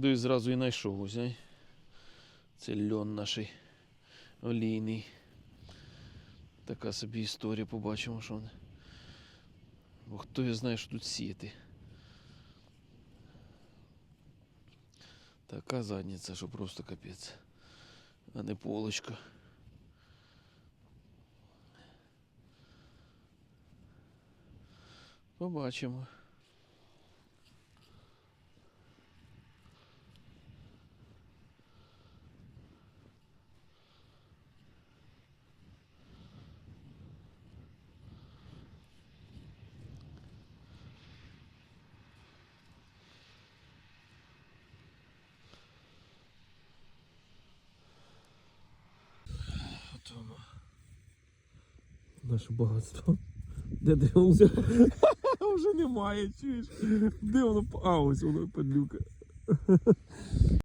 Подивись, зразу і знайшов ось. Це льон наш олійний. Така собі історія, побачимо, що вони. Бо хто його знає, що тут сіяти. Така задниця, що просто капець. А не полочка. Побачимо. Наше багатство. Де дивився? Вже немає, чуєш? Де воно? А, ось воно падлюка.